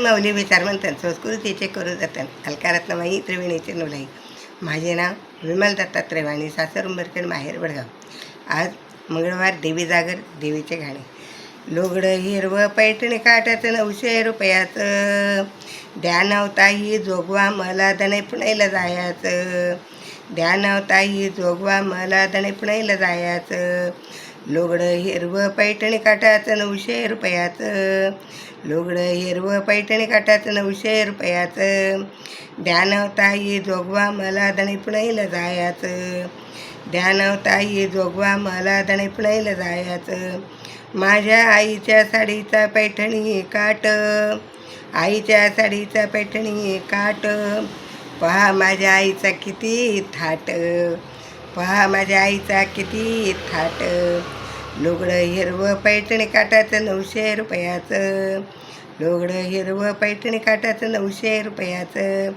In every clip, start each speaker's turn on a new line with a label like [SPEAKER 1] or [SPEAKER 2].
[SPEAKER 1] माऊली विचार म्हणतात संस्कृतीचे करू जातात. अलकारत्नमाई त्रिवेणीचे नुलाई. माझे नाव विमल दत्ता त्रिवाणी सासर उंबरखेड माहेर वडगाव. आज मंगळवार देवी जागर देवीचे गाणे लोगडं हिरवं पैठणी काटाचं नऊशे रुपयाचं. द्या ताई जोगवा मला दणे पुण्याला जायचं. द्या ताई जोगवा मला दणे पुण्याला जायचं. लोगडं हिरवं पैठणी काटाचं नऊशे रुपयाचं लोगडं हिरवं पैठणी काटाचं नऊशे रुपयाचं ध्यानवताई जोगवा मला दणे जायचं द्यानव ताई जोगवा मला दणे पुण्याला जायचं माझ्या आईच्या साडीचा पैठणी काट. आईच्या साडीचा पैठणी काट. पहा माझ्या आईचा किती थाट. पहा माझ्या आईचा किती थाट. लुगडं हिरवं पैठणी काटाचं नऊशे रुपयाचं. लुगडं हिरवं पैठणी काटाचं नऊशे रुपयाचं.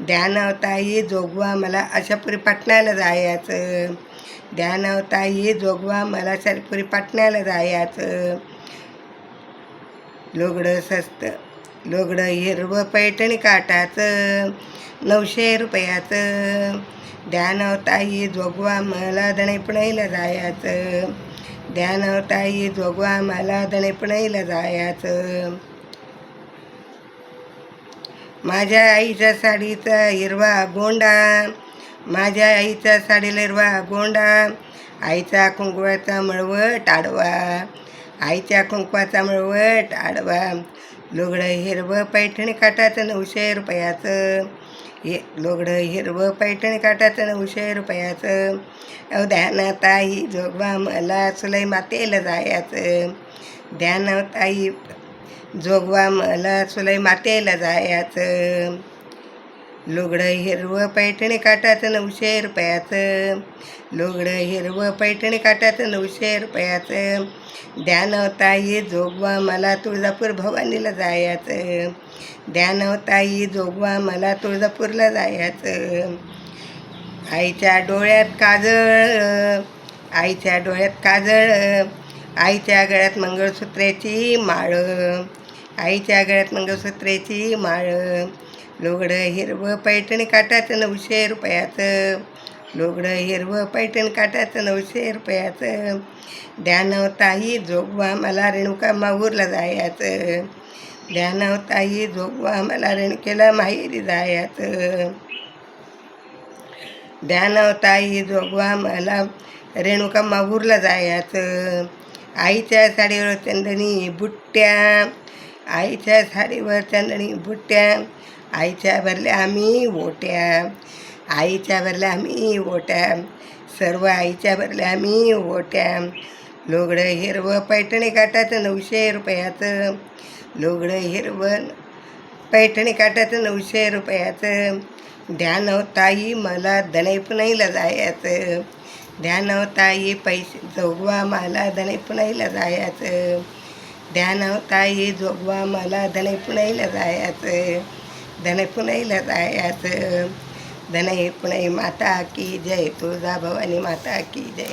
[SPEAKER 1] द्यानव हो ताई जोगवा मला अशापुरी पाटण्याला जायचं. द्यानव हो ताई जोगवा मला शरपुरी पाटण्याला जायचं. लुगडं सस्त लुगडं हिरवं पैठणी काटाचं नऊशे रुपयाचं. द्यानव ताई जोगवा मला दणेपणाईला जायचं. द्यानव ताई जोगवा मला दणेपणाईला जायचं. माझ्या आईच्या साडीचा हिरवा गोंडा माझ्या आईच्या साडीला हिरवा गोंडा आईचा कुंकवाचा मळवट आडवा आईच्या कुंकवाचा मळवट आडवा. लुगडं हिरवं पैठणी काटाचं नऊशे रुपयाचं. हे लुगडं हिरवं पैठणी काटाचं नऊशे रुपयाचं. अहो जोगवा मला सुलई मातेला जायचं. ध्यानताई जोगवा मला सुलई मातेला जायचं. लुगडं हिरवं पैठणी काटाचं नऊशे रुपयाचं. लुगडं हिरवं पैठणी काटाचं नऊशे रुपयाचं. ध्यान ताई जोगवा मला तुळजापूर भवानीला जायचं. ध्यान ताई जोगवा मला तुळजापूरला जायचं. आईच्या डोळ्यात काजळ आईच्या डोळ्यात काजळ आईच्या गळ्यात मंगळसूत्राची माळ आईच्या गळ्यात मंगळसूत्रेची माळ. लुगडं हिरवं पैठणी काटाचं नऊशे रुपयाचं लुगडं हिरवं पैठण काटाचं नऊशे रुपयाचं ध्यानवताही जोगवा मला रेणुका माहूरला जायचं ध्यानवताही जोगवा मला रेणुकेला माहेरी जायचं ध्यानवताही जोगवा मला रेणुका माहूरला जायचं आईच्या साडीवर चंदणी बुट्ट्या आईच्या साडीवर चंदणी बुट्ट्या आईच्या भरल्या आम्ही ओट्या आईच्या भरल्या आम्ही ओट्या सर्व आईच्या भरल्या आम्ही ओट्या लोगडं हिरवं पैठणी काटाचं नऊशे रुपयाचं. लोगडं हिरवं पैठणी काटाचं नऊशे रुपयाचं. ध्यान होताही मला दणैपुणाईला जायचं. ध्यान होताही पैसे जोगवा मला दणैपुणाईला जायचं. ध्यान होताही जोगवा मला दणैपुणाईला जायचं. ધને પુનઈ લતાયાત ધને પુનઈ માતા કી જય તુલસા ભવાની માતા કી જય.